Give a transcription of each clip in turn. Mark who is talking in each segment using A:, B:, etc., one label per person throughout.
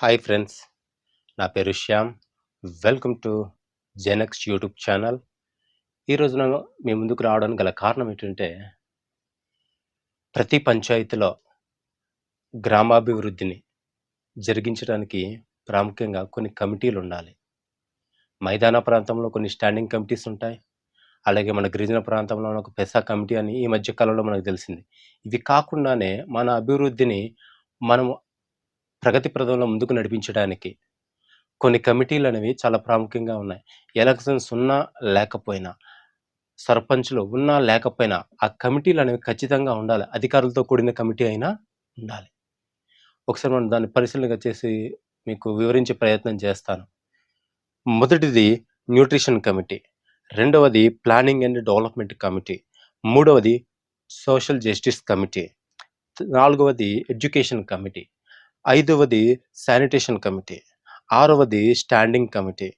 A: Hi friends నా పేరు Shyam. Welcome to Genx YouTube channel. ఈరోజు నేను మీ ముందుకు రావడానికి గల కారణం ఏంటంటే ప్రతి పంచాయతీలో గ్రామాభివృద్ధిని జరిగించడానికి ప్రాముఖ్యంగా కొన్ని కమిటీలు ఉండాలి. మైదాన ప్రాంతంలో కొన్ని స్టాండింగ్ కమిటీస్ ఉంటాయి. అలాగే మన గిరిజన ప్రాంతంలో ఒక పెసా కమిటీ అని ఈ మధ్య కాలంలో మనకు తెలిసింది. ఇవి కాకుండానే మన అభివృద్ధిని మనం ప్రగతి ప్రదంలో ముందుకు నడిపించడానికి కొన్ని కమిటీలు అనేవి చాలా ప్రాముఖ్యంగా ఉన్నాయి. ఎలక్షన్స్ ఉన్నా లేకపోయినా సర్పంచ్లు ఉన్నా లేకపోయినా ఆ కమిటీలు అనేవి ఖచ్చితంగా ఉండాలి. అధికారులతో కూడిన కమిటీ అయినా ఉండాలి. ఒకసారి మనం దాన్ని పరిశీలనగా చేసి మీకు వివరించే ప్రయత్నం చేస్తాను. మొదటిది న్యూట్రిషన్ కమిటీ రెండవది ప్లానింగ్ అండ్ డెవలప్మెంట్ కమిటీ మూడవది సోషల్ జస్టిస్ కమిటీ నాలుగవది ఎడ్యుకేషన్ కమిటీ ఐదవది శానిటేషన్ కమిటీ ఆరవది స్టాండింగ్ కమిటీ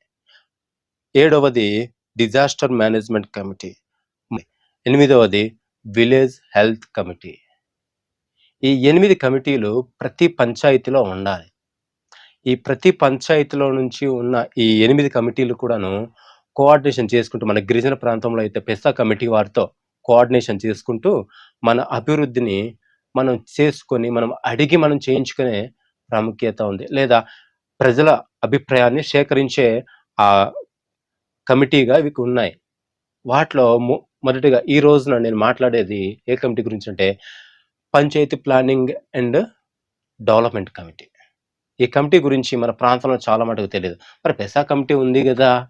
A: ఏడవది డిజాస్టర్ మేనేజ్మెంట్ కమిటీ ఎనిమిదవది విలేజ్ హెల్త్ కమిటీ. ఈ ఎనిమిది కమిటీలు ప్రతి పంచాయతీలో ఉండాలి. ఈ ప్రతి పంచాయతీలో నుంచి ఉన్న ఈ ఎనిమిది కమిటీలు కూడాను కోఆర్డినేషన్ చేసుకుంటూ మన గిరిజన ప్రాంతంలో అయితే పెసా కమిటీ వారితో కోఆర్డినేషన్ చేసుకుంటూ మన అభివృద్ధిని మనం చేసుకొని మనం అడిగి మనం చేయించుకునే ప్రాముఖ్యత ఉంది. లేదా ప్రజల అభిప్రాయాన్ని సేకరించే ఆ కమిటీగా ఇవి ఉన్నాయి. వాటిలో మొ- మొదటిగా ఈ రోజున నేను మాట్లాడేది ఏ కమిటీ గురించి అంటే panchayat planning and development committee. ఈ కమిటీ గురించి మన ప్రాంతంలో చాలా మటుకు తెలియదు. మరి పెసా కమిటీ ఉంది కదా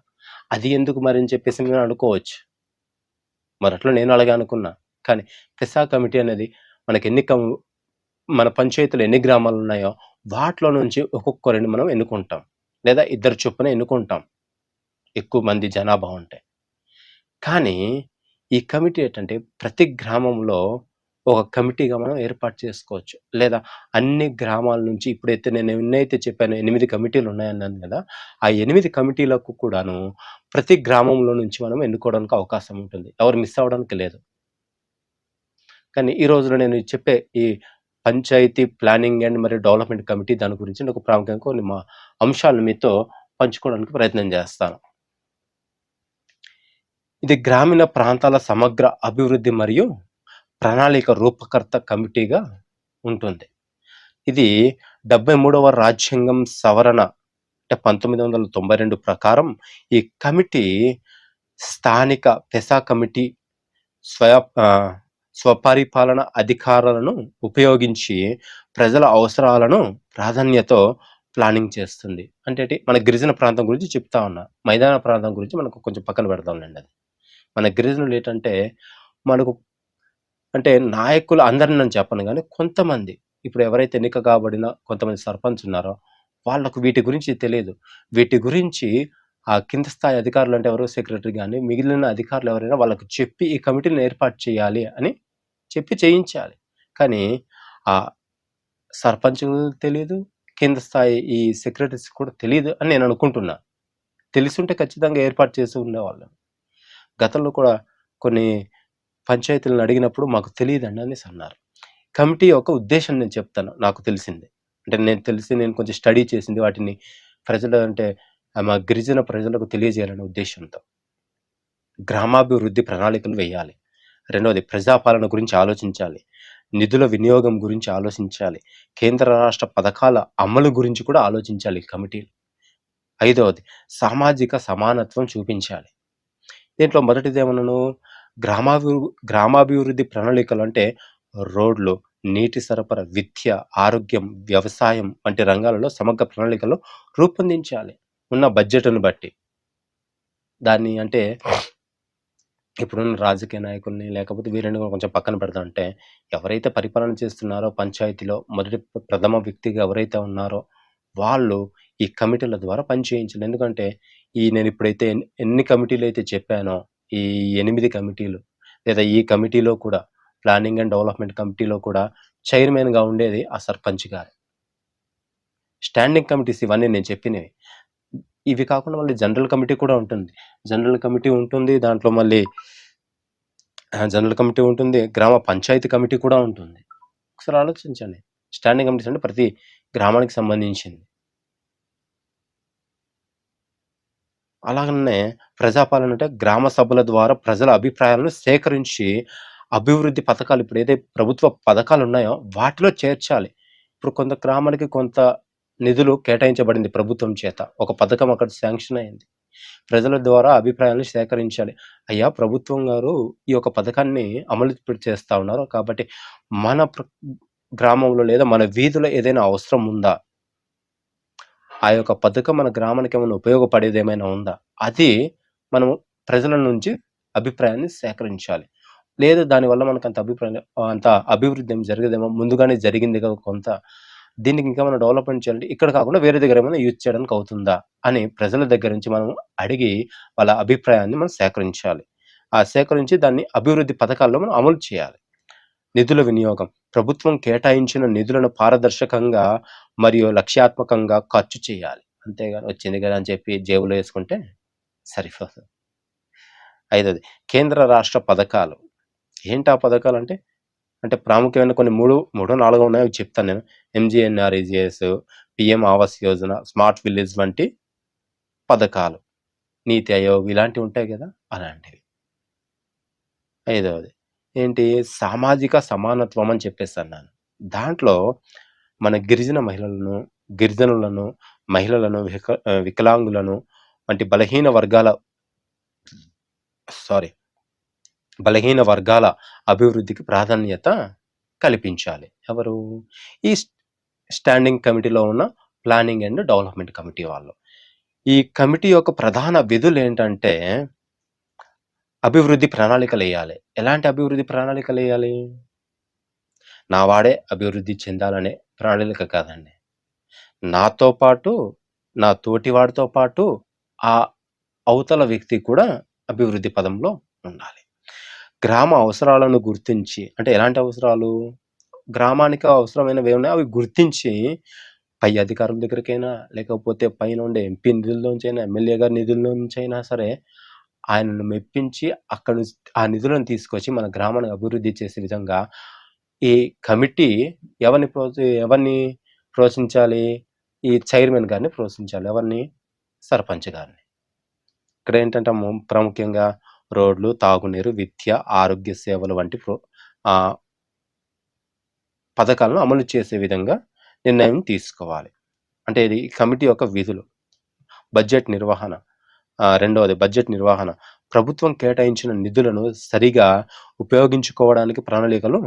A: అది ఎందుకు మరి అని చెప్పేసి నేను అనుకోవచ్చు. మొదట్లో నేను అలాగే అనుకున్నా. కానీ పెసా కమిటీ అనేది మనకి ఎన్ని కం మన పంచాయతీలు ఎన్ని గ్రామాలు ఉన్నాయో వాటిలో నుంచి ఒక్కొక్కరిని మనం ఎన్నుకుంటాం. లేదా ఇద్దరు చొప్పున ఎన్నుకుంటాం. ఎక్కువ మంది జనాభా ఉంటే. కానీ ఈ కమిటీ ఏంటంటే ప్రతి గ్రామంలో ఒక కమిటీగా మనం ఏర్పాటు చేసుకోవచ్చు. లేదా అన్ని గ్రామాల నుంచి ఇప్పుడైతే నేను ఎన్నైతే చెప్పాను ఎనిమిది కమిటీలు ఉన్నాయన్నాను కదా ఆ ఎనిమిది కమిటీలకు కూడాను ప్రతి గ్రామంలో నుంచి మనం ఎన్నుకోవడానికి అవకాశం ఉంటుంది. ఎవరు మిస్ అవ్వడానికి లేదు. కానీ ఈ రోజున నేను చెప్పే ఈ పంచాయతీ ప్లానింగ్ అండ్ మరియు డెవలప్మెంట్ కమిటీ దాని గురించి నాకు ప్రాముఖ్యంగా కొన్ని మా అంశాలను మీతో పంచుకోవడానికి ప్రయత్నం చేస్తాను. ఇది గ్రామీణ ప్రాంతాల సమగ్ర అభివృద్ధి మరియు ప్రణాళిక రూపకర్త కమిటీగా ఉంటుంది. ఇది డెబ్బై మూడవ రాజ్యాంగం సవరణ అంటే పంతొమ్మిది వందల తొంభై రెండు ప్రకారం ఈ కమిటీ స్థానిక పెసా కమిటీ స్వయ స్వపరిపాలన అధికారాలను ఉపయోగించి ప్రజల అవసరాలను ప్రాధాన్యతో ప్లానింగ్ చేస్తుంది. అంటే మన గిరిజన ప్రాంతం గురించి చెప్తా ఉన్నా. మైదాన ప్రాంతం గురించి మనకు కొంచెం పక్కన పెడదాంలేండి అది. మన గిరిజనులు ఏంటంటే మనకు అంటే నాయకులు అందరిని నేను చెప్పను కానీ కొంతమంది ఇప్పుడు ఎవరైతే ఎన్నిక కాబడిన కొంతమంది సర్పంచ్ ఉన్నారో వాళ్ళకు వీటి గురించి తెలియదు. వీటి గురించి ఆ కింద స్థాయి అధికారులు అంటే ఎవరో? సెక్రటరీ కానీ మిగిలిన అధికారులు ఎవరైనా వాళ్ళకు చెప్పి ఈ కమిటీని ఏర్పాటు చేయాలి అని చెప్పి చేయించాలి. కానీ ఆ సర్పంచ్ తెలియదు కింద స్థాయి ఈ సెక్రటరీస్ కూడా తెలియదు అని నేను అనుకుంటున్నా. తెలిసుంటే ఖచ్చితంగా ఏర్పాటు చేసి ఉండేవాళ్ళం. గతంలో కూడా కొన్ని పంచాయతీలను అడిగినప్పుడు మాకు తెలియదండి అనేసి అన్నారు. కమిటీ యొక్క ఉద్దేశం నేను చెప్తాను నాకు తెలిసింది. అంటే నేను తెలిసి నేను కొంచెం స్టడీ చేసింది వాటిని ప్రజలు అంటే ఆమె గిరిజన ప్రజలకు తెలియజేయాలనే ఉద్దేశంతో గ్రామాభివృద్ధి ప్రణాళికలు వేయాలి. రెండవది ప్రజాపాలన గురించి ఆలోచించాలి. నిధుల వినియోగం గురించి ఆలోచించాలి. కేంద్ర రాష్ట్ర పథకాల అమలు గురించి కూడా ఆలోచించాలి కమిటీలు. ఐదవది సామాజిక సమానత్వం చూపించాలి. దీంట్లో మొదటిది ఏమన్నాను? గ్రామాభి గ్రామాభివృద్ధి ప్రణాళికలు అంటే రోడ్లు నీటి సరఫరా విద్య ఆరోగ్యం వ్యవసాయం వంటి రంగాలలో సమగ్ర ప్రణాళికలు రూపొందించాలి. ఉన్న బడ్జెట్ను బట్టి. దాన్ని అంటే ఇప్పుడున్న రాజకీయ నాయకుల్ని లేకపోతే వీరిని కూడా కొంచెం పక్కన పెడతా అంటే ఎవరైతే పరిపాలన చేస్తున్నారో పంచాయతీలో మొదటి ప్రథమ వ్యక్తిగా ఎవరైతే ఉన్నారో వాళ్ళు ఈ కమిటీల ద్వారా పనిచేయించాలి ఎందుకంటే ఈ నేను ఇప్పుడైతే ఎన్ని- కమిటీలు అయితే చెప్పానో ఈ ఎనిమిది కమిటీలు లేదా ఈ కమిటీలో కూడా ప్లానింగ్ అండ్ డెవలప్మెంట్ కమిటీలో కూడా చైర్మన్గా ఉండేది ఆ సర్పంచ్ గారు. స్టాండింగ్ కమిటీస్ ఇవన్నీ నేను చెప్పినవి. ఇవి కాకుండా మళ్ళీ జనరల్ కమిటీ కూడా ఉంటుంది. జనరల్ కమిటీ ఉంటుంది దాంట్లో మళ్ళీ జనరల్ కమిటీ ఉంటుంది గ్రామ పంచాయతీ కమిటీ కూడా ఉంటుంది. ఒకసారి ఆలోచించండి. స్టాండింగ్ కమిటీస్ అంటే ప్రతి గ్రామానికి సంబంధించింది. అలాగనే ప్రజాపాలన అంటే గ్రామ సభల ద్వారా ప్రజల అభిప్రాయాలను సేకరించి అభివృద్ధి పథకాలు ఇప్పుడు ఏదైతే ప్రభుత్వ పథకాలు ఉన్నాయో వాటిలో చేర్చాలి. ఇప్పుడు కొంత గ్రామానికి కొంత నిధులు కేటాయించబడింది ప్రభుత్వం చేత. ఒక పథకం అక్కడ శాంక్షన్ అయింది. ప్రజల ద్వారా అభిప్రాయాలను సేకరించాలి. అయ్యా! ప్రభుత్వం గారు ఈ యొక్క పథకాన్ని అమలు చేస్తూ చేస్తా ఉన్నారు. కాబట్టి మన గ్రామంలో లేదా మన వీధిలో ఏదైనా అవసరం ఉందా? ఆ యొక్క పథకం మన గ్రామానికి ఏమైనా ఉపయోగపడేది ఏమైనా ఉందా? అది మనము ప్రజల నుంచి అభిప్రాయాన్ని సేకరించాలి. లేదు దానివల్ల మనకు అంత అభిప్రాయం అంత అభివృద్ధి ఏం జరగదేమో ముందుగానే జరిగింది కదా కొంత. దీనికి ఇంకా మనం డెవలప్‌మెంట్ చేయాలంటే ఇక్కడ కాకుండా వేరే దగ్గర ఏమైనా యూజ్ చేయడానికి అవుతుందా? అని ప్రజల దగ్గర నుంచి మనం అడిగి వాళ్ళ అభిప్రాయాన్ని మనం సేకరించాలి. ఆ సేకరించి దాన్ని అభివృద్ధి పథకాల్లో మనం అమలు చేయాలి. నిధుల వినియోగం. ప్రభుత్వం కేటాయించిన నిధులను పారదర్శకంగా మరియు లక్ష్యాత్మకంగా ఖర్చు చేయాలి. అంతేగాని వచ్చింది కదా అని చెప్పి జేబులో వేసుకుంటే సరిపోదు. ఐదోది కేంద్ర రాష్ట్ర పథకాలు. ఏంటి ఆ పథకాలు అంటే అంటే ప్రాముఖ్యమైన కొన్ని మూడు మూడో నాలుగో ఉన్నాయి అవి చెప్తాను నేను. MGNREGS PM Awas Yojana, smart village వంటి పథకాలు. నీతి ఆయోగ్ ఇలాంటివి ఉంటాయి కదా అలాంటివి. ఐదవది ఏంటి? సామాజిక సమానత్వం అని చెప్పేసి అన్నాను దాంట్లో మన గిరిజన మహిళలను, గిరిజనులను, మహిళలను, విక వికలాంగులను వంటి బలహీన వర్గాల సారీ. బలహీన వర్గాల అభివృద్ధికి ప్రాధాన్యత కల్పించాలి. ఎవరు? ఈ స్టాండింగ్ కమిటీలో ఉన్న ప్లానింగ్ అండ్ డెవలప్‌మెంట్ కమిటీ వాళ్ళు. ఈ కమిటీ యొక్క ప్రధాన విధులు ఏంటంటే అభివృద్ధి ప్రణాళికలు వేయాలి ఎలాంటి అభివృద్ధి ప్రణాళికలు వేయాలి నా వాడే అభివృద్ధి చెందాలనే ప్రణాళిక కాదండి. నాతో పాటు, నా తోటి వాడితో పాటు ఆ అవతల వ్యక్తి కూడా అభివృద్ధి పదంలో ఉండాలి. గ్రామ అవసరాలను గుర్తించి అంటే ఎలాంటి అవసరాలు? గ్రామానికి అవసరమైనవేవున్నాయో అవి గుర్తించి పై అధికారుల దగ్గరికైనా, లేకపోతే పైనుండే ఎంపీ నిధుల్లోంచైనా, ఎమ్మెల్యే గారి నిధుల్లో నుంచైనా సరే ఆయనను మెప్పించి అక్కడ నుంచి ఆ నిధులను తీసుకొచ్చి మన గ్రామాన్ని అభివృద్ధి చేసే విధంగా ఈ కమిటీ ఎవరిని ప్రోత్స ఎవరిని ప్రోత్సహించాలి? ఈ చైర్మన్ గారిని ప్రోత్సహించాలి. ఎవరిని? సర్పంచ్ గారిని. ఇక్కడ ఏంటంటే ప్రాముఖ్యంగా రోడ్లు, తాగునీరు, విద్య, ఆరోగ్య సేవలు వంటి ప్రో పథకాలను అమలు చేసే విధంగా నిర్ణయం తీసుకోవాలి. అంటే ఇది కమిటీ యొక్క విధులు. బడ్జెట్ నిర్వహణ. రెండవది బడ్జెట్ నిర్వహణ. ప్రభుత్వం కేటాయించిన నిధులను సరిగా ఉపయోగించుకోవడానికి ప్రణాళికలు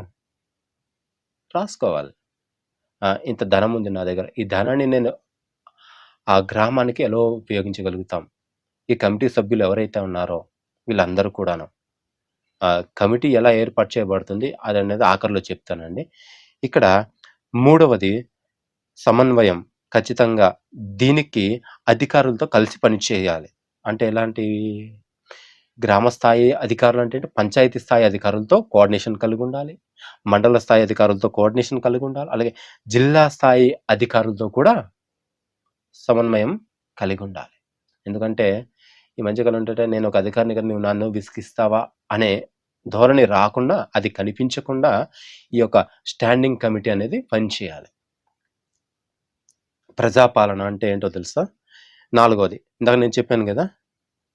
A: రాసుకోవాలి. ఇంత ధనం ఉంది నా దగ్గర. ఈ ధనాన్ని నేను ఆ గ్రామానికి ఎలా ఉపయోగించగలుగుతాం? ఈ కమిటీ సభ్యులు ఎవరైతే ఉన్నారో వీళ్ళందరూ కూడాను. కమిటీ ఎలా ఏర్పాటు చేయబడుతుంది అది అనేది ఆఖరిలో చెప్తానండి. ఇక్కడ మూడవది సమన్వయం. ఖచ్చితంగా దీనికి అధికారులతో కలిసి పనిచేయాలి అంటే ఎలాంటివి? గ్రామ స్థాయి అధికారులు అంటే పంచాయతీ స్థాయి అధికారులతో కోఆర్డినేషన్ కలిగి ఉండాలి మండల స్థాయి అధికారులతో కోఆర్డినేషన్ కలిగి ఉండాలి అలాగే జిల్లా స్థాయి అధికారులతో కూడా సమన్వయం కలిగి ఉండాలి ఎందుకంటే ఈ మధ్య కాలంలో ఏంటంటే నేను ఒక అధికారిని కదా! నువ్వు నన్ను విసిగిస్తావా? అనే ధోరణి రాకుండా, అది కనిపించకుండా ఈ యొక్క స్టాండింగ్ కమిటీ అనేది పనిచేయాలి. ప్రజాపాలన అంటే ఏంటో తెలుసా? నాలుగోది ఇందాక నేను చెప్పాను కదా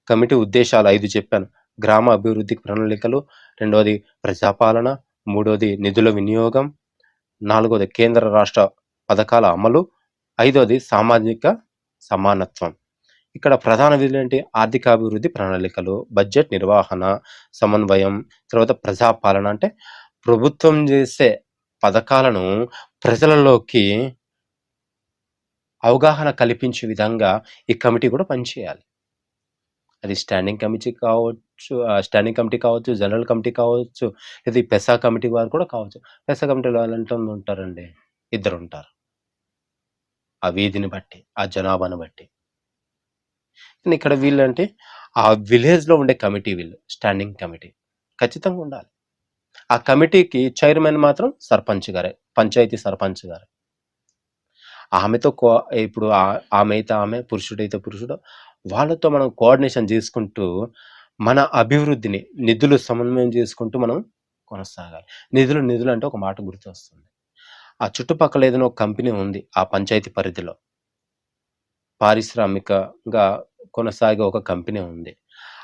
A: కమిటీ ఉద్దేశాలు ఐదు చెప్పాను. గ్రామ అభివృద్ధి ప్రణాళికలు, రెండవది ప్రజాపాలన, మూడోది నిధుల వినియోగం, నాలుగోది కేంద్ర రాష్ట్ర పథకాల అమలు, ఐదోది సామాజిక సమానత్వం. ఇక్కడ ప్రధాన విధులేంటి? ఆర్థికాభివృద్ధి ప్రణాళికలు, బడ్జెట్ నిర్వహణ, సమన్వయం, తర్వాత ప్రజాపాలన అంటే ప్రభుత్వం చేసే పథకాలను ప్రజలలోకి అవగాహన కల్పించే విధంగా ఈ కమిటీ కూడా పనిచేయాలి. అది స్టాండింగ్ కమిటీ కావచ్చు, స్టాండింగ్ కమిటీ కావచ్చు, జనరల్ కమిటీ కావచ్చు, లేదా పెసా కమిటీ వారు కూడా కావచ్చు. పెసా కమిటీలో ఎంతమంది ఉంటారండి? ఇద్దరు ఉంటారు ఆ వీధిని బట్టి, ఆ జనాభాను బట్టి. ఇక్కడ ఇక్కడ వీళ్ళంటే ఆ విలేజ్‌లో ఉండే కమిటీ వీళ్ళు. Standing committee. ఖచ్చితంగా ఉండాలి. ఆ కమిటీకి చైర్మన్ మాత్రం సర్పంచ్ గారే. పంచాయతీ సర్పంచ్ గారే. ఆమెతో కో ఇప్పుడు ఆమె అయితే ఆమె, పురుషుడైతే పురుషుడు. వాళ్ళతో మనం కోఆర్డినేషన్ చేసుకుంటూ మన అభివృద్ధిని నిధులు సమన్వయం చేసుకుంటూ మనం కొనసాగాలి. నిధులు, నిధులు అంటే ఒక మాట గుర్తొస్తుంది. ఆ చుట్టుపక్కల ఏదైనా ఒక కంపెనీ ఉంది ఆ పంచాయతీ పరిధిలో. పారిశ్రామికంగా కొనసాగే ఒక కంపెనీ ఉంది.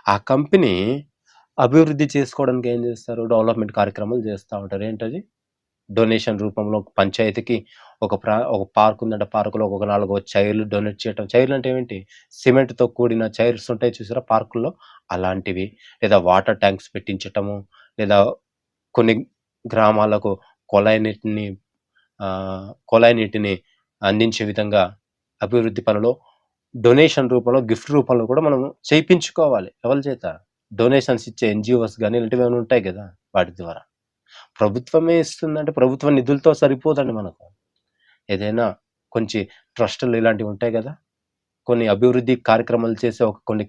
A: ఆ కంపెనీ అభివృద్ధి చేసుకోవడానికి ఏం చేస్తారు? డెవలప్‌మెంట్ కార్యక్రమాలు చేస్తూ ఉంటారు. ఏంటది? డొనేషన్ రూపంలో పంచాయతీకి ఒక ప్రా ఒక పార్క్ ఉందంటే పార్కులో ఒక నాలుగు చైర్లు డొనేట్ చేయటం. చైర్లు అంటే ఏంటి? సిమెంట్‌తో కూడిన చైర్స్ ఉంటాయి చూసారా పార్కుల్లో అలాంటివి. లేదా వాటర్ ట్యాంక్స్ పెట్టించటము. లేదా కొన్ని గ్రామాలకు కొళాయి నీటిని కొలాయి కొళాయి నీటిని అందించే విధంగా అభివృద్ధి పనులు డొనేషన్ రూపంలో, గిఫ్ట్ రూపంలో కూడా మనం చేయించుకోవాలి. ఎవరి చేత? డొనేషన్స్ ఇచ్చే ఎన్జిఓస్ కానీ ఇలాంటివి ఏమైనా ఉంటాయి కదా! వాటి ద్వారా. ప్రభుత్వమే ఇస్తుందంటే ప్రభుత్వ నిధులతో సరిపోదండి మనకు. ఏదైనా కొంచెం ట్రస్టులు ఇలాంటివి ఉంటాయి కదా కొన్ని అభివృద్ధి కార్యక్రమాలు చేసే ఒక కొన్ని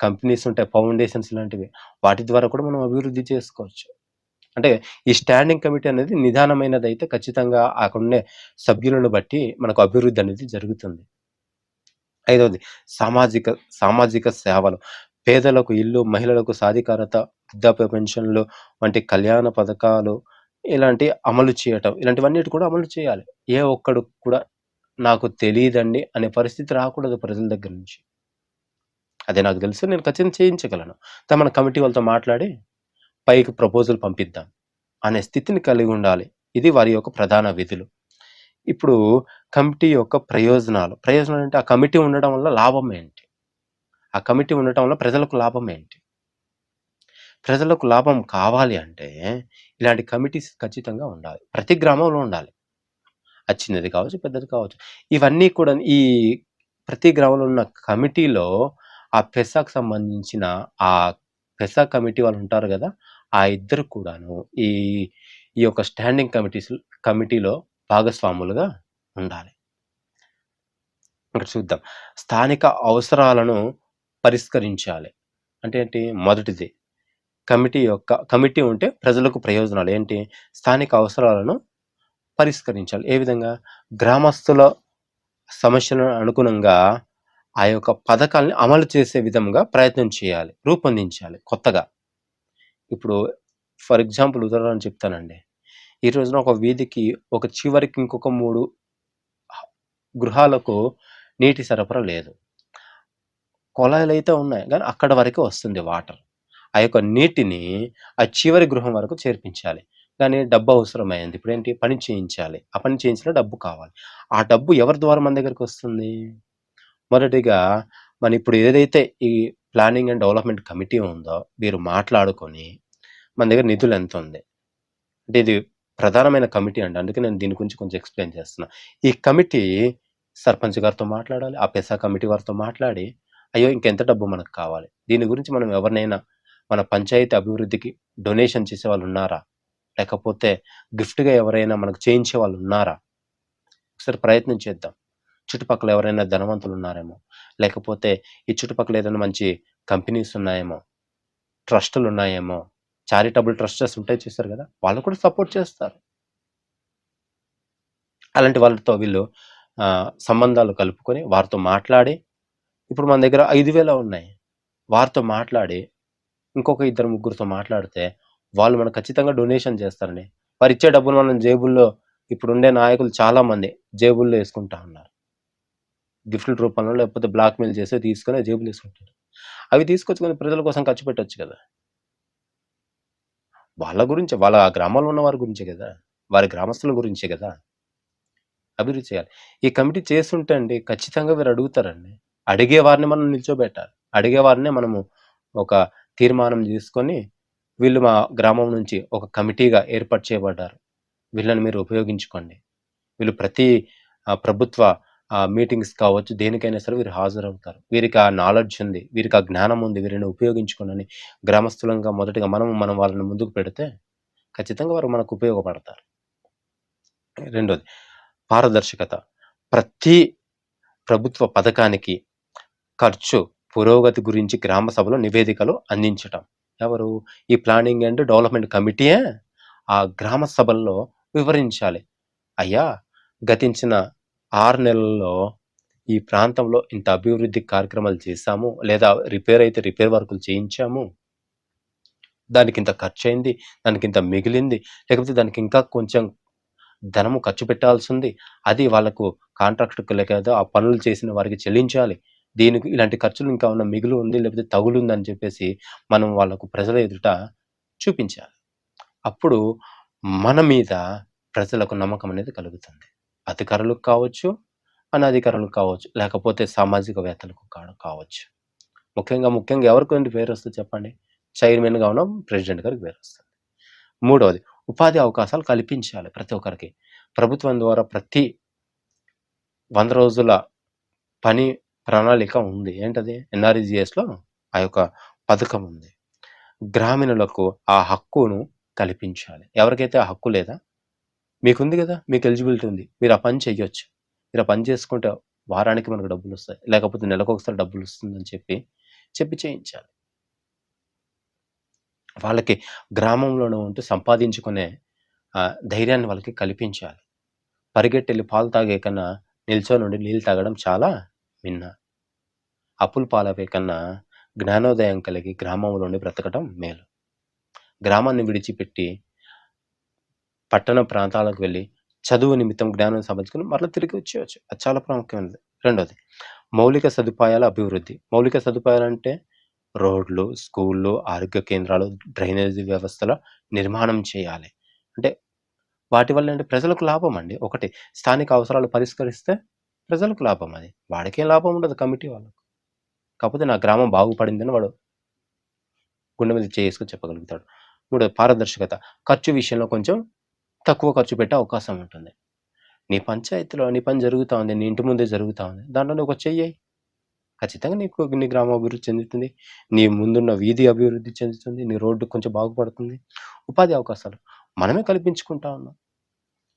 A: కంపెనీస్ ఉంటాయి. ఫౌండేషన్స్ ఇలాంటివి. వాటి ద్వారా కూడా మనం అభివృద్ధి చేసుకోవచ్చు. అంటే ఈ స్టాండింగ్ కమిటీ అనేది నిదానమైనదైతే ఖచ్చితంగా అక్కడుండే సభ్యులను బట్టి మనకు అభివృద్ధి అనేది జరుగుతుంది. ఐదవది సామాజిక సామాజిక సేవలు. పేదలకు ఇల్లు, మహిళలకు సాధికారత, వృద్ధాప్య పెన్షన్‌లు వంటి కళ్యాణ పథకాలు ఇలాంటి అమలు చేయటం. ఇలాంటివన్నిటి కూడా అమలు చేయాలి. ఏ ఒక్కడు కూడా నాకు తెలియదండి అనే పరిస్థితి రాకూడదు ప్రజల దగ్గర నుంచి. అదే నాకు తెలుసు. నేను ఖచ్చితంగా చేయించగలను. త మన కమిటీ వాళ్ళతో మాట్లాడి పైకి ప్రపోజల్ పంపిద్దాం అనే స్థితిని కలిగి ఉండాలి. ఇది వారి యొక్క ప్రధాన విధులు. ఇప్పుడు కమిటీ యొక్క ప్రయోజనాలు. ప్రయోజనాలు అంటే ఆ కమిటీ ఉండడం వల్ల లాభం ఏంటి? ఆ కమిటీ ఉండటం వల్ల ప్రజలకు లాభం ఏంటి? ప్రజలకు లాభం కావాలి అంటే ఇలాంటి కమిటీస్ ఖచ్చితంగా ఉండాలి. ప్రతి గ్రామంలో ఉండాలి. అది చిన్నది కావచ్చు, పెద్దది కావచ్చు. ఇవన్నీ కూడా ఈ ప్రతి గ్రామంలో ఉన్న కమిటీలో ఆ పెసాకు సంబంధించిన ఆ పెసా కమిటీ వాళ్ళు ఉంటారు కదా ఆ ఇద్దరు కూడాను ఈ ఈ యొక్క స్టాండింగ్ కమిటీస్ కమిటీలో భాగస్వాములుగా ఉండాలి. ఇక్కడ చూద్దాం. స్థానిక అవసరాలను పరిష్కరించాలి. అంటే ఏంటి? మొదటిది కమిటీ యొక్క కమిటీ ఉంటే ప్రజలకు ప్రయోజనాలు ఏంటి? స్థానిక అవసరాలను పరిష్కరించాలి. ఏ విధంగా? గ్రామస్తుల సమస్యలను అనుగుణంగా ఆ యొక్క పథకాలని అమలు చేసే విధంగా ప్రయత్నం చేయాలి. రూపొందించాలి కొత్తగా. ఇప్పుడు ఫర్ ఎగ్జాంపుల్ ఉదాహరణ చెప్తానండి. ఈ రోజున ఒక వీధికి ఒక చివరికి ఇంకొక మూడు గృహాలకు నీటి సరఫరా లేదు. కొళాయిలైతే ఉన్నాయి. కానీ అక్కడ వరకే వస్తుంది వాటర్. ఆ యొక్క నీటిని ఆ చివరి గృహం వరకు చేర్పించాలి. కానీ డబ్బు అవసరమైంది. ఇప్పుడు ఏంటి పని చేయించాలి. ఆ పని చేయించిన డబ్బు కావాలి. ఆ డబ్బు ఎవరి ద్వారా మన దగ్గరికి వస్తుంది మొదటిగా మన ఇప్పుడు ఏదైతే ఈ ప్లానింగ్ అండ్ డెవలప్‌మెంట్ కమిటీ ఉందో మీరు మాట్లాడుకొని మన దగ్గర నిధులు ఎంతుంది? అంటే ఇది ప్రధానమైన కమిటీ అండి. అందుకే నేను దీని గురించి కొంచెం ఎక్స్‌ప్లెయిన్ చేస్తున్నా. ఈ కమిటీ సర్పంచ్ గారితో మాట్లాడాలి. ఆ పెసా కమిటీ వారితో మాట్లాడి అయ్యో! ఇంకెంత డబ్బు మనకు కావాలి? దీని గురించి మనం ఎవరినైనా మన పంచాయతీ అభివృద్ధికి డొనేషన్ చేసే వాళ్ళు ఉన్నారా? లేకపోతే గిఫ్ట్‌గా ఎవరైనా మనకు చేయించే వాళ్ళు ఉన్నారా? ఒకసారి ప్రయత్నం చేద్దాం. చుట్టుపక్కల ఎవరైనా ధనవంతులు ఉన్నారేమో! లేకపోతే ఈ చుట్టుపక్కల ఏదైనా మంచి కంపెనీస్ ఉన్నాయేమో! ట్రస్టులు ఉన్నాయేమో! చారిటబుల్ ట్రస్టెస్ ఉంటాయి చేస్తారు కదా వాళ్ళు కూడా సపోర్ట్ చేస్తారు. అలాంటి వాళ్ళతో వీళ్ళు సంబంధాలు కలుపుకొని వారితో మాట్లాడి ఇప్పుడు మన దగ్గర ఐదు వేల ఉన్నాయి. వారితో మాట్లాడి ఇంకొక ఇద్దరు ముగ్గురితో మాట్లాడితే వాళ్ళు మనకు ఖచ్చితంగా డొనేషన్ చేస్తారండి. ఇచ్చే డబ్బులు మనం జేబుల్లో ఇప్పుడు ఉండే నాయకులు చాలామంది జేబుల్లో వేసుకుంటా ఉన్నారు. గిఫ్ట్‌ల రూపంలో లేకపోతే బ్లాక్‌మెయిల్ చేసి తీసుకొని జేబులు వేసుకుంటారు అవి తీసుకొచ్చుకొని ప్రజల కోసం ఖర్చు పెట్టచ్చు కదా! వాళ్ళ గురించి వాళ్ళ ఆ గ్రామంలో ఉన్న వారి గురించే కదా వారి గ్రామస్తుల గురించే కదా అభివృద్ధి చేయాలి. ఈ కమిటీ చేస్తుంటే అండి ఖచ్చితంగా వీరు అడుగుతారండి. అడిగే వారిని మనం నిల్చోబెట్టాలి. అడిగే వారినే మనము ఒక తీర్మానం తీసుకొని వీళ్ళు మా గ్రామం నుంచి ఒక కమిటీగా ఏర్పాటు చేయబడ్డారు. వీళ్ళని మీరు ఉపయోగించుకోండి. వీళ్ళు ప్రతి ప్రభుత్వ మీటింగ్స్ కావచ్చు దేనికైనా సరే వీరు హాజరవుతారు. వీరికి ఆ నాలెడ్జ్ ఉంది. వీరికి ఆ జ్ఞానం ఉంది. వీరిని ఉపయోగించుకోనని గ్రామస్తులంగా మొదటగా మనం మనం వాళ్ళని ముందుకు పెడితే ఖచ్చితంగా వారు మనకు ఉపయోగపడతారు. రెండోది పారదర్శకత. ప్రతి ప్రభుత్వ పథకానికి ఖర్చు, పురోగతి గురించి గ్రామ సభలో నివేదికలు అందించటం. ఎవరు? ఈ ప్లానింగ్ అండ్ డెవలప్‌మెంట్ కమిటీయే ఆ గ్రామ సభల్లో వివరించాలి. అయ్యా! గతించిన ఆరు నెలల్లో ఈ ప్రాంతంలో ఇంత అభివృద్ధి కార్యక్రమాలు చేశాము. లేదా రిపేర్ అయితే రిపేర్ వర్కులు చేయించాము. దానికి ఇంత ఖర్చయింది. దానికింత మిగిలింది. లేకపోతే దానికి ఇంకా కొంచెం ధనము ఖర్చు పెట్టాల్సుంది. అది వాళ్ళకు కాంట్రాక్ట్‌కి లేదా ఆ పనులు చేసిన వారికి చెల్లించాలి. దీనికి ఇలాంటి ఖర్చులు ఇంకా ఉన్న మిగులు ఉంది లేకపోతే తగులుందని చెప్పేసి మనం వాళ్ళకు ప్రజల ఎదుట చూపించాలి. అప్పుడు మన మీద ప్రజలకు నమ్మకం అనేది కలుగుతుంది. అధికారులకు కావచ్చు, అనధికారులకు కావచ్చు, లేకపోతే సామాజికవేత్తలకు కావచ్చు. ముఖ్యంగా, ముఖ్యంగా ఎవరికి పేరు వస్తుంది చెప్పండి? చైర్మన్‌గా ఉన్న ప్రెసిడెంట్ గారికి పేరొస్తది. మూడవది ఉపాధి అవకాశాలు కల్పించాలి ప్రతి ఒక్కరికి. ప్రభుత్వం ద్వారా ప్రతి వంద రోజుల పని ప్రణాళిక ఉంది. ఏంటది? ఎన్ఆర్జిఎస్లో ఆ యొక్క పథకం ఉంది. గ్రామీణులకు ఆ హక్కును కల్పించాలి. ఎవరికైతే ఆ హక్కు లేదా? మీకుంది కదా మీకు ఎలిజిబిలిటీ ఉంది. మీరు ఆ పని చేయొచ్చు మీరు ఆ పని చేసుకుంటే వారానికి మనకు డబ్బులు వస్తాయి లేకపోతే నెలకొకసారి డబ్బులొస్తుందని చెప్పి, చెప్పి చేయించాలి. వాళ్ళకి గ్రామంలోనే ఉంటూ సంపాదించుకునే ధైర్యాన్ని వాళ్ళకి కల్పించాలి. పరిగెట్టెళ్ళి పాలు తాగే కన్నా నిల్చొనుండి నీళ్ళు తాగడం చాలా మిన్న. అప్పుల పాలవే కన్నా జ్ఞానోదయం కలిగి గ్రామంలోనే బ్రతకడం మేలు. గ్రామాన్ని విడిచిపెట్టి పట్టణ ప్రాంతాలకు వెళ్ళి చదువు నిమిత్తం జ్ఞానం సంపాదించుకుని మరలా తిరిగి వచ్చేయచ్చు అది చాలా ప్రాముఖ్యమైనది. రెండోది మౌలిక సదుపాయాల అభివృద్ధి. మౌలిక సదుపాయాలు అంటే రోడ్లు, స్కూళ్ళు, ఆరోగ్య కేంద్రాలు, డ్రైనేజీ వ్యవస్థల నిర్మాణం చేయాలి. అంటే వాటి వల్ల అంటే ప్రజలకు లాభం అండి. ఒకటి స్థానిక అవసరాలు పరిష్కరిస్తే ప్రజలకు లాభం అది. వాడికేం లాభం ఉండదు కమిటీ వాళ్ళకు. కాకపోతే నా గ్రామం బాగుపడిందని వాడు గుండె మీద చేసుకొని చెప్పగలుగుతాడు. మూడోది పారదర్శకత. ఖర్చు విషయంలో కొంచెం తక్కువ ఖర్చు పెట్టే అవకాశం ఉంటుంది. నీ పంచాయతీలో నీ పని జరుగుతూ ఉంది. నీ ఇంటి ముందే జరుగుతూ ఉంది. దాంట్లో నువ్వు ఒక చెయ్యి ఖచ్చితంగా నీకు నీ గ్రామం అభివృద్ధి చెందుతుంది. నీ ముందున్న వీధి అభివృద్ధి చెందుతుంది. నీ రోడ్డు కొంచెం బాగుపడుతుంది. ఉపాధి అవకాశాలు మనమే కల్పించుకుంటా ఉన్నాం.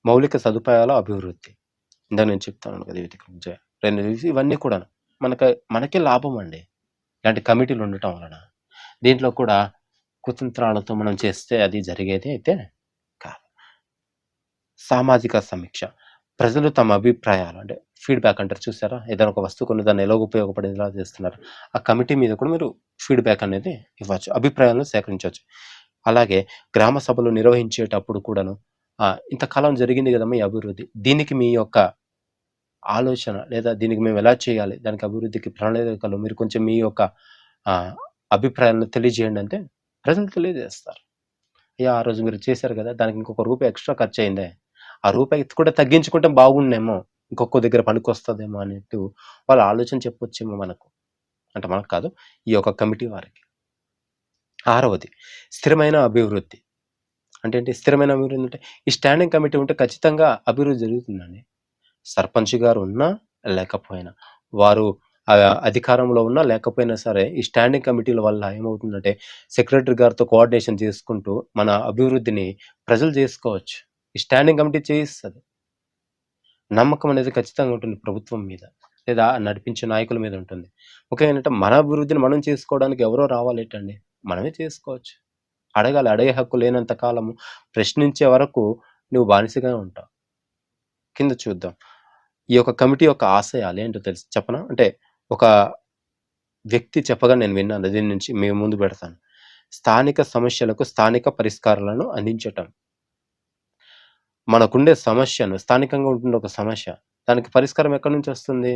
A: మౌలిక సదుపాయాల అభివృద్ధి. ఇందాక నేను చెప్తాను కదా! ఇది రెండు ఇవన్నీ కూడా మనకి మనకే లాభం అండి. ఇలాంటి కమిటీలు ఉండటం వలన. దీంట్లో కూడా కుతంత్రాలతో మనం చేస్తే అది జరిగేది అయితే సామాజిక సమీక్ష. ప్రజలు తమ అభిప్రాయాలు అంటే ఫీడ్‌బ్యాక్ అంటారు చూసారా? ఏదైనా ఒక వస్తువు కొన్ని దాన్ని ఎలా ఉపయోగపడేలా చేస్తున్నారు. ఆ కమిటీ మీద కూడా మీరు ఫీడ్‌బ్యాక్ అనేది ఇవ్వచ్చు. అభిప్రాయాలను సేకరించవచ్చు అలాగే గ్రామ సభలు నిర్వహించేటప్పుడు కూడాను ఇంతకాలం జరిగింది కదమ్మా ఈ అభివృద్ధి. దీనికి మీ యొక్క ఆలోచన లేదా దీనికి మేము ఎలా చేయాలి? దానికి అభివృద్ధికి ప్రణాళికలు మీరు కొంచెం మీ యొక్క అభిప్రాయాలను తెలియజేయండి అంటే ప్రజలు తెలియజేస్తారు. అయ్యా! ఆ రోజు మీరు చేశారు కదా దానికి ఇంకొక రూపాయి ఎక్స్‌ట్రా ఖర్చయిందే. ఆ రూపాయి కూడా తగ్గించుకుంటే బాగుండేమో ఇంకొక దగ్గర పనికొస్తుందేమో అన్నట్టు వాళ్ళ ఆలోచన చెప్పొచ్చేమో మనకు. అంటే మనకు కాదు. ఈ యొక్క కమిటీ వారికి. ఆరవది స్థిరమైన అభివృద్ధి. అంటే ఏంటి? స్థిరమైన అభివృద్ధి అంటే ఈ స్టాండింగ్ కమిటీ ఉంటే ఖచ్చితంగా అభివృద్ధి జరుగుతుందండి. సర్పంచ్ గారు ఉన్నా, లేకపోయినా వారు అధికారంలో ఉన్నా లేకపోయినా సరే ఈ స్టాండింగ్ కమిటీల వల్ల ఏమవుతుందంటే సెక్రటరీ గారితో కోఆర్డినేషన్ చేసుకుంటూ మన అభివృద్ధిని ప్రజలు చేసుకోవచ్చు ఈ స్టాండింగ్ కమిటీ చేయిస్తుంది నమ్మకం అనేది ఖచ్చితంగా ఉంటుంది ప్రభుత్వం మీద. లేదా నడిపించే నాయకుల మీద ఉంటుంది. ముఖ్యంగా ఏంటంటే మన అభివృద్ధిని మనం చేసుకోవడానికి ఎవరో రావాలేటండి. మనమే చేసుకోవచ్చు. అడగాలి. అడిగే హక్కు లేనంత కాలము ప్రశ్నించే వరకు నువ్వు బానిసగా ఉంటావు. కింద చూద్దాం. ఈ యొక్క కమిటీ యొక్క ఆశయాలు ఏంటో తెలుసు చెప్పనా? అంటే ఒక వ్యక్తి చెప్పగా నేను విన్నాను. దీని నుంచి మీ ముందు పెడతాను. స్థానిక సమస్యలకు స్థానిక పరిష్కారాలను అందించటం. మనకుండే సమస్యను స్థానికంగా ఉంటుంది ఒక సమస్య. దానికి పరిష్కారం ఎక్కడి నుంచి వస్తుంది?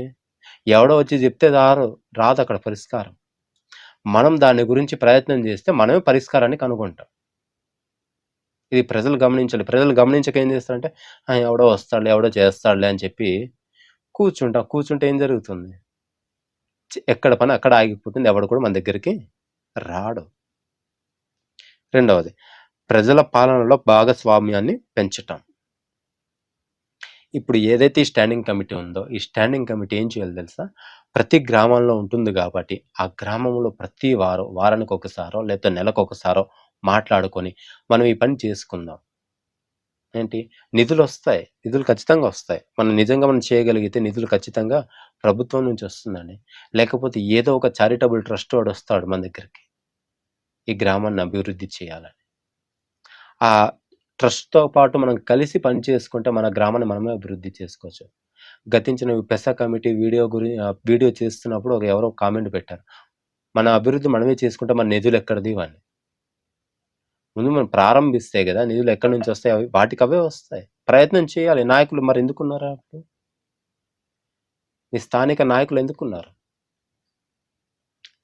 A: ఎవడో వచ్చి చెప్తే ఆరు రాదు అక్కడ పరిష్కారం. మనం దాని గురించి ప్రయత్నం చేస్తే మనమే పరిష్కారాన్ని కనుగొంటాం. ఇది ప్రజలు గమనించాలి. ప్రజలు గమనించక ఏం చేస్తారంటే ఎవడో వస్తాడులే, ఎవడో చేస్తాడులే అని చెప్పి కూర్చుంటాం. కూర్చుంటే ఏం జరుగుతుంది? ఎక్కడ పని అక్కడ ఆగిపోతుంది. ఎవడు కూడా మన దగ్గరికి రాడు. రెండవది ప్రజల పాలనలో భాగస్వామ్యాన్ని పెంచటం. ఇప్పుడు ఏదైతే ఈ స్టాండింగ్ కమిటీ ఉందో, ఈ స్టాండింగ్ కమిటీ ఏం చేయాలో తెలుసా? ప్రతి గ్రామంలో ఉంటుంది కాబట్టి ఆ గ్రామంలో ప్రతి వారం, వారానికి ఒకసారో లేకపోతే నెలకొకసారో మాట్లాడుకొని మనం ఈ పని చేసుకుందాం. ఏంటి? నిధులు వస్తాయి నిధులు ఖచ్చితంగా వస్తాయి. మనం నిజంగా మనం చేయగలిగితే నిధులు ఖచ్చితంగా ప్రభుత్వం నుంచి వస్తుందండి. లేకపోతే ఏదో ఒక చారిటబుల్ ట్రస్ట్ వాడు వస్తాడు మన దగ్గరికి. ఈ గ్రామాన్ని అభివృద్ధి చేయాలని. ఆ ట్రస్ట్‌తో పాటు మనం కలిసి పని చేసుకుంటే మన గ్రామాన్ని మనమే అభివృద్ధి చేసుకోవచ్చు. గతించిన పెసా కమిటీ వీడియో గురి వీడియో చేస్తున్నప్పుడు ఒక ఎవరో కామెంట్ పెట్టారు. మన అభివృద్ధి మనమే చేసుకుంటే మన నిధులు ఎక్కడిది ఇవన్నీ ముందు మనం ప్రారంభిస్తే కదా నిధులు ఎక్కడి నుంచి వస్తాయి? అవి వాటికి అవే వస్తాయి. ప్రయత్నం చేయాలి. నాయకులు మరి ఎందుకున్నారు అప్పుడు? మీ స్థానిక నాయకులు ఎందుకున్నారు?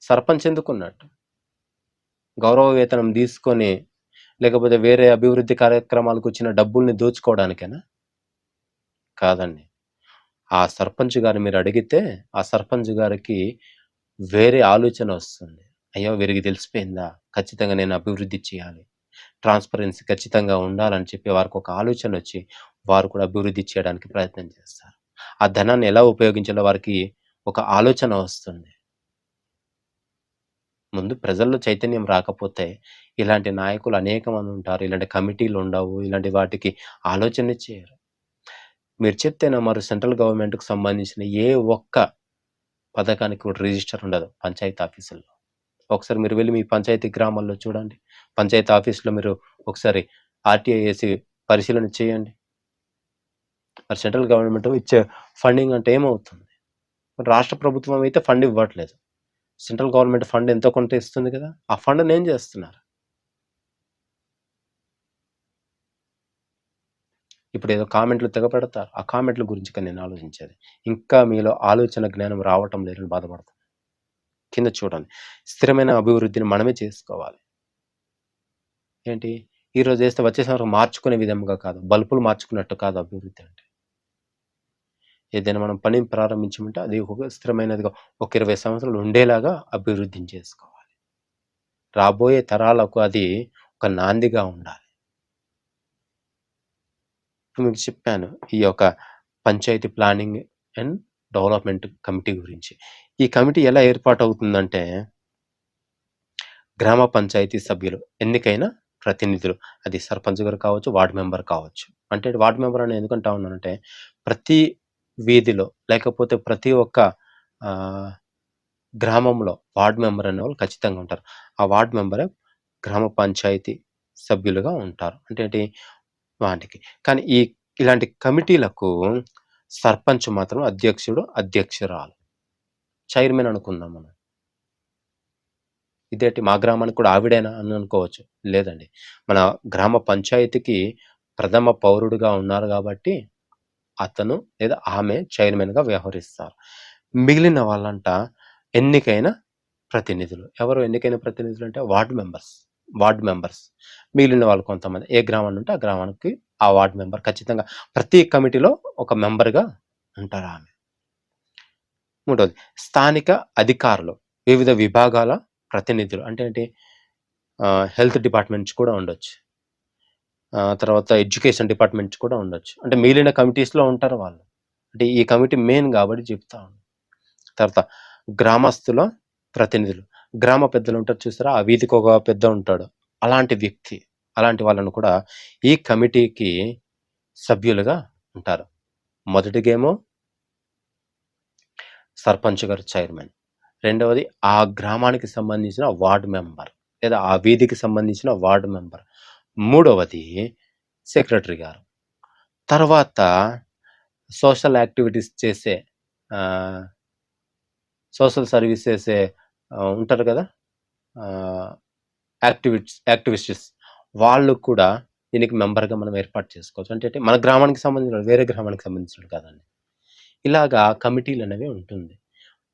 A: సర్పంచ్ ఎందుకున్నట్టు? గౌరవ వేతనం తీసుకొని, లేకపోతే వేరే అభివృద్ధి కార్యక్రమాలకు వచ్చిన డబ్బుల్ని దోచుకోవడానికేనా? కాదండి. ఆ సర్పంచ్ గారిని మీరడిగితే, ఆ సర్పంచ్ గారికి వేరే ఆలోచన వస్తుంది అయ్యో! వీరికి తెలిసిపోయిందా? ఖచ్చితంగా నేను అభివృద్ధి చేయాలి. ట్రాన్స్‌పరెన్సీ ఖచ్చితంగా ఉండాలని చెప్పి వారికి ఒక ఆలోచన వచ్చి వారు కూడా అభివృద్ధి చేయడానికి ప్రయత్నం చేస్తారు. ఆ ధనాన్ని ఎలా ఉపయోగించాలో వారికి ఒక ఆలోచన వస్తుంది. ముందు ప్రజల్లో చైతన్యం రాకపోతే, ఇలాంటి నాయకులు అనేక మంది ఉంటారు ఇలాంటి కమిటీలు ఉండవు ఇలాంటి వాటికి ఆలోచన చేయరు. మీరు చెప్తేనే మరి సెంట్రల్ గవర్నమెంట్‌కి సంబంధించిన ఏ ఒక్క పథకానికి కూడా రిజిస్టర్ ఉండదు పంచాయతీ ఆఫీసుల్లో. ఒకసారి మీరు వెళ్ళి మీ పంచాయతీ గ్రామాల్లో చూడండి. పంచాయతీ ఆఫీస్‌లో మీరు ఒకసారి ఆర్‌టీఐ పరిశీలన చేయండి. మరి సెంట్రల్ గవర్నమెంట్ ఇచ్చే ఫండింగ్ అంటే ఏమవుతుంది? రాష్ట్ర ప్రభుత్వం అయితే ఫండ్ ఇవ్వట్లేదు. సెంట్రల్ గవర్నమెంట్ ఫండ్ ఎంతో కొంత ఇస్తుంది కదా! ఆ ఫండ్‌ని ఏం చేస్తున్నారు? ఇప్పుడు ఏదో కామెంట్‌లు తెగపెడతారు ఆ కామెంట్‌ల గురించి నేను ఆలోచించేది. ఇంకా మీలో ఆలోచన జ్ఞానం రావటం లేదని బాధపడతాను కింద చూడండి. స్థిరమైన అభివృద్ధిని మనమే చేసుకోవాలి. ఏంటి? ఈరోజు చేస్తే వచ్చే సంవత్సరం మార్చుకునే విధంగా కాదు. బల్బులు మార్చుకున్నట్టు కాదు అభివృద్ధి అంటే. ఏదైనా మనం పనిని ప్రారంభించమంటే అది ఒక స్థిరమైనదిగా ఒక 20 సంవత్సరాలు ఉండేలాగా అభివృద్ధి చేసుకోవాలి. రాబోయే తరాలకు అది ఒక నాందిగా ఉండాలి. మీకు చెప్పాను. ఈ యొక్క panchayat planning and development committee గురించి. ఈ కమిటీ ఎలా ఏర్పాటు అవుతుందంటే గ్రామ పంచాయతీ సభ్యులు ఎన్నికైన ప్రతినిధులు. అది సర్పంచ్ గారు కావచ్చు, వార్డ్ మెంబర్ కావచ్చు. అంటే వార్డ్ మెంబర్ అని ఎందుకంటా ఉన్నానంటే, ప్రతి వీధిలో లేకపోతే ప్రతి ఒక్క గ్రామంలో వార్డ్ మెంబర్ అనేవాళ్ళు ఖచ్చితంగా ఉంటారు. ఆ వార్డ్ మెంబరే గ్రామ పంచాయతీ సభ్యులుగా ఉంటారు. అంటే ఏంటి? వాటికి. కానీ ఈ ఇలాంటి కమిటీలకు సర్పంచ్ మాత్రం అధ్యక్షుడు, అధ్యక్షురాలు. చైర్మన్ అనుకుందాం మనం. ఇదేంటి మా గ్రామానికి కూడా ఆవిడేనా అని అనుకోవచ్చు. లేదండి. మన గ్రామ పంచాయతీకి ప్రథమ పౌరుడుగా ఉన్నారు కాబట్టి అతను లేదా ఆమె చైర్మన్‌గా వ్యవహరిస్తారు. మిగిలిన వాళ్ళంట ఎన్నికైన ప్రతినిధులు. ఎవరు ఎన్నికైన ప్రతినిధులు అంటే వార్డ్ మెంబర్స్. Ward members. మిగిలిన వాళ్ళు కొంతమంది. ఏ గ్రామం ఉంటే ఆ గ్రామానికి ఆ వార్డ్ మెంబర్ ఖచ్చితంగా ప్రతి కమిటీలో ఒక మెంబర్‌గా ఉంటారు ఆమె మూడవది స్థానిక అధికారులు. వివిధ విభాగాల ప్రతినిధులు. అంటే ఏంటి? హెల్త్ డిపార్ట్మెంట్స్ కూడా ఉండొచ్చు. తర్వాత ఎడ్యుకేషన్ డిపార్ట్‌మెంట్ కూడా ఉండొచ్చు. అంటే మిగిలిన కమిటీస్‌లో ఉంటారు వాళ్ళు. అంటే ఈ కమిటీ మెయిన్ కాబట్టి చెప్తా తర్వాత గ్రామస్తుల ప్రతినిధులు. గ్రామ పెద్దలు ఉంటారు చూసారా? ఆ వీధికి ఒక పెద్ద ఉంటాడు. అలాంటి వ్యక్తి. అలాంటి వాళ్ళను కూడా ఈ కమిటీకి సభ్యులుగా ఉంటారు. మొదటిగేమో సర్పంచ్ గారు చైర్మన్. రెండవది ఆ గ్రామానికి సంబంధించిన వార్డ్ మెంబర్. లేదా ఆ వీధికి సంబంధించిన వార్డ్ మెంబర్. మూడవది సెక్రటరీ గారు. తర్వాత సోషల్ యాక్టివిటీస్ చేసే సోషల్ సర్వీస్ చేసే ఉంటారు కదా! యాక్టివిట్స్ యాక్టివిస్ట్స్ వాళ్ళు కూడా దీనికి మెంబర్‌గా మనం ఏర్పాటు చేసుకోవచ్చు. అంటే మన గ్రామానికి సంబంధించిన వేరే గ్రామానికి సంబంధించిన కాదండి. ఇలాగా కమిటీలు అనేవి ఉంటుంది.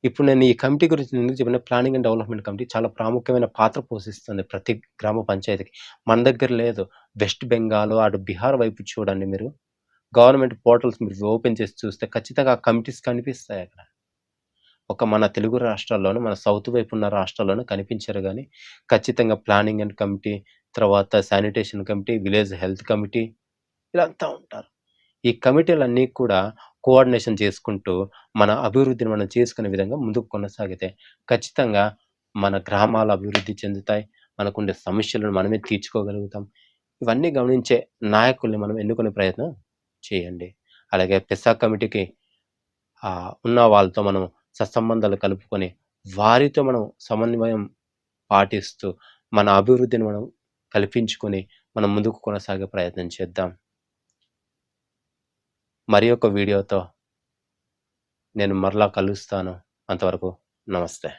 A: ఇప్పుడు నేను ఈ కమిటీ గురించి ఎందుకు చెప్పిన ప్లానింగ్ అండ్ డెవలప్‌మెంట్ కమిటీ చాలా ప్రాముఖ్యమైన పాత్ర పోషిస్తుంది ప్రతి గ్రామ పంచాయతీకి. మన దగ్గర లేదు. వెస్ట్ బెంగాల్, అటు బీహార్ వైపు చూడండి మీరు. గవర్నమెంట్ పోర్టల్స్ మీరు ఓపెన్ చేసి చూస్తే ఖచ్చితంగా ఆ కమిటీస్ కనిపిస్తాయి అక్కడ. ఒక మన తెలుగు రాష్ట్రాల్లోనూ మన సౌత్ వైపు ఉన్న రాష్ట్రాల్లోనూ కనిపించరు కానీ ఖచ్చితంగా ప్లానింగ్ అండ్ కమిటీ, తర్వాత sanitation committee, village health committee ఇలా అంతా ఉంటారు. ఈ కమిటీలన్నీ కూడా కోఆర్డినేషన్ చేసుకుంటూ, మన అభివృద్ధిని మనం చేసుకునే విధంగా ముందుకు కొనసాగితే, ఖచ్చితంగా మన గ్రామాలు అభివృద్ధి చెందుతాయి. మనకుండే సమస్యలను మనమే తీర్చుకోగలుగుతాం. ఇవన్నీ గమనించే నాయకుల్ని మనం ఎన్నుకునే ప్రయత్నం చేయండి. అలాగే పెసా కమిటీకి ఉన్న వాళ్ళతో మనం సత్సంబంధాలు కలుపుకొని, వారితో మనం సమన్వయం పాటిస్తూ, మన అభివృద్ధిని మనం కల్పించుకొని, మనం ముందుకు కొనసాగే ప్రయత్నం చేద్దాం. మరి ఒక వీడియోతో నేను మరలా కలుస్తాను. అంతవరకు నమస్తే.